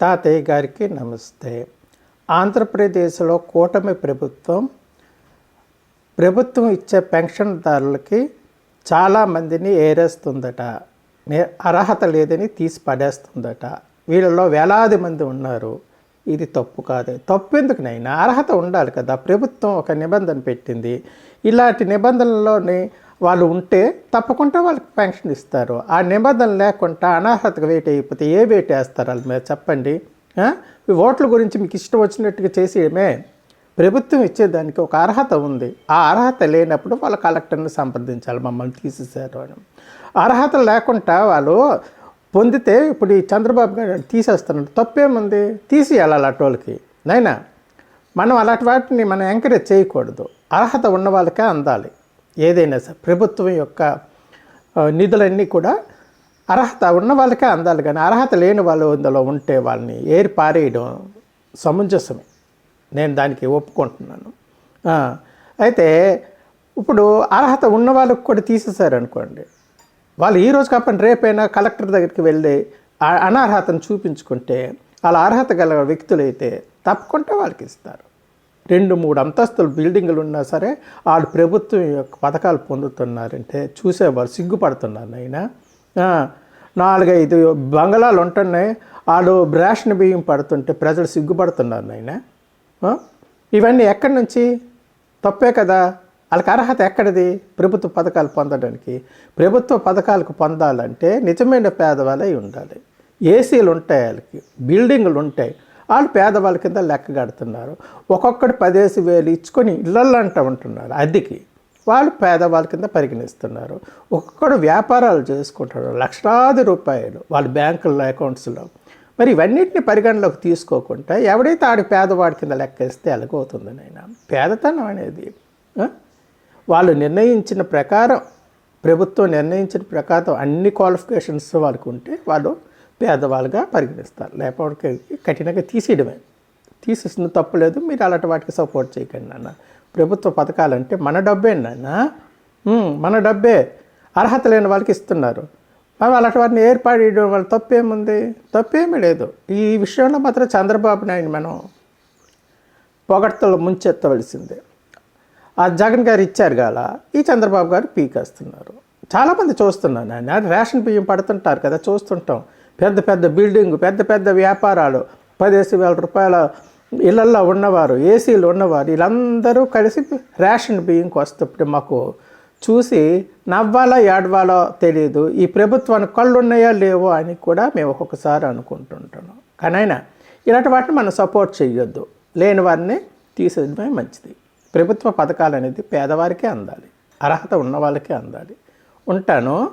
తాతయ్య గారికి నమస్తే. ఆంధ్రప్రదేశ్లో కూటమి ప్రభుత్వం ప్రభుత్వం ఇచ్చే పెన్షన్దారులకి చాలామందిని ఏరేస్తుందట. నే- అర్హత లేదని తీసి పడేస్తుందట. వీళ్ళలో వేలాది మంది ఉన్నారు. ఇది తప్పు కాదు. తప్పు ఎందుకునైనా అర్హత ఉండాలి కదా. ప్రభుత్వం ఒక నిబంధన పెట్టింది. ఇలాంటి నిబంధనల్లోని వాళ్ళు ఉంటే తప్పకుండా వాళ్ళకి పెన్షన్ ఇస్తారు. ఆ నిబంధన లేకుండా అనర్హతగా వెయిట్ అయిపోతే ఏ వెయిట్ వేస్తారు వాళ్ళ మీద? చెప్పండి. ఓట్ల గురించి మీకు ఇష్టం వచ్చినట్టుగా చేసేయమే ప్రభుత్వం ఇచ్చేదానికి ఒక అర్హత ఉంది. ఆ అర్హత లేనప్పుడు వాళ్ళ కలెక్టర్ని సంప్రదించాలి మమ్మల్ని తీసేశారు అని. అర్హత లేకుండా వాళ్ళు పొందితే ఇప్పుడు ఈ చంద్రబాబు గారు తీసేస్తున్నారు. తప్పేముంది? తీసేయాలి అలాంటి వాళ్ళకి. నైనా? మనం అలాంటి వాటిని మనం ఎంకరేజ్ చేయకూడదు. అర్హత ఉన్న వాళ్ళకే అందాలి. ఏదైనా సరే ప్రభుత్వం యొక్క నిధులన్నీ కూడా అర్హత ఉన్న వాళ్ళకే అందాలి కానీ అర్హత లేని వాళ్ళు ఇందులో ఉంటే వాళ్ళని ఏరి పారేయడం సమంజసమే. నేను దానికి ఒప్పుకుంటున్నాను. అయితే ఇప్పుడు అర్హత ఉన్న వాళ్ళకి కూడా తీసేశారు అనుకోండి వాళ్ళు ఈ రోజు కాకుండా రేపైనా కలెక్టర్ దగ్గరికి వెళ్ళి అనర్హతను చూపించుకుంటే వాళ్ళ అర్హత గల వ్యక్తులైతే తప్పకుండా వాళ్ళకి ఇస్తారు. రెండు మూడు అంతస్తులు బిల్డింగులు ఉన్నా సరే వాళ్ళు ప్రభుత్వం యొక్క పథకాలు పొందుతున్నారంటే చూసేవాళ్ళు సిగ్గుపడుతున్నారు అయినా నాలుగైదు బంగళాలు ఉంటున్నాయి వాళ్ళు రేషన్ బియ్యం పడుతుంటే ప్రజలు సిగ్గుపడుతున్నారు నాయన. ఇవన్నీ ఎక్కడి నుంచి? తప్పే కదా. వాళ్ళకి అర్హత ఎక్కడిది? ప్రభుత్వ పథకాలు పొందడానికి. ప్రభుత్వ పథకాలకు పొందాలంటే నిజమైన పేదవాళ్ళై ఉండాలి. ఏసీలు ఉంటాయి వాళ్ళకి బిల్డింగులు ఉంటాయి. వాళ్ళు పేదవాళ్ళ కింద లెక్క కడుతున్నారు. ఒక్కొక్కటి పదేసి వేలు ఇచ్చుకొని ఇళ్ళల్లో అంటూ ఉంటున్నారు. అద్దెకి వాళ్ళు పేదవాళ్ళ కింద పరిగణిస్తున్నారు. ఒక్కొక్కడు వ్యాపారాలు చేసుకుంటారు లక్షలాది రూపాయలు వాళ్ళ బ్యాంకుల అకౌంట్స్లో. మరి ఇవన్నిటిని పరిగణలోకి తీసుకోకుండా ఎవడైతే ఆడి పేదవాడి కింద లెక్కేస్తే ఎలాగవుతుంది నాయన? పేదతనం అనేది వాళ్ళు నిర్ణయించిన ప్రకారం ప్రభుత్వం నిర్ణయించిన ప్రకారం అన్ని క్వాలిఫికేషన్స్ వాళ్ళకు ఉంటే వాళ్ళు పేదవాళ్ళుగా పరిగణిస్తారు. లేకపోతే కఠినంగా తీసేయడమే. తీసేసిన తప్పులేదు మీరు అలాంటి వాటికి సపోర్ట్ చేయకండి నాన్న. ప్రభుత్వ పథకాలంటే మన డబ్బే నాన్న. మన డబ్బే. అర్హత లేని వాళ్ళకి ఇస్తున్నారు. మరి అలాంటి వాటిని ఏర్పాటు చేయడం వాళ్ళ తప్పేముంది? తప్పేమీ లేదు. ఈ విషయంలో మాత్రం చంద్రబాబు నాయుడు మనం పొగడ్తలు ముంచెత్తవలసిందే. ఆ జగన్ గారు ఇచ్చారు గాల ఈ చంద్రబాబు గారు పీకేస్తున్నారు. చాలామంది చూస్తున్నాను ఆయన రేషన్ బియ్యం పడుతుంటారు కదా చూస్తుంటాం. పెద్ద పెద్ద బిల్డింగ్ పెద్ద పెద్ద వ్యాపారాలు. పదేసి వేల రూపాయల ఇళ్ళల్లో ఉన్నవారు ఏసీలు ఉన్నవారు వీళ్ళందరూ కలిసి రేషన్ బియ్యంకి వస్తే మాకు చూసి నవ్వాలా ఏడవాలో తెలియదు ఈ ప్రభుత్వానికి కళ్ళు ఉన్నాయా లేవో అని కూడా మేము ఒక్కొక్కసారి అనుకుంటుంటాను కానీ అయినా ఇలాంటి వాటిని మనం సపోర్ట్ చేయొద్దు లేని వారిని తీసేయడమే మంచిది. ప్రభుత్వ పథకాలు అనేది పేదవారికే అందాలి. అర్హత ఉన్న వాళ్ళకే అందాలి. ఉంటాను.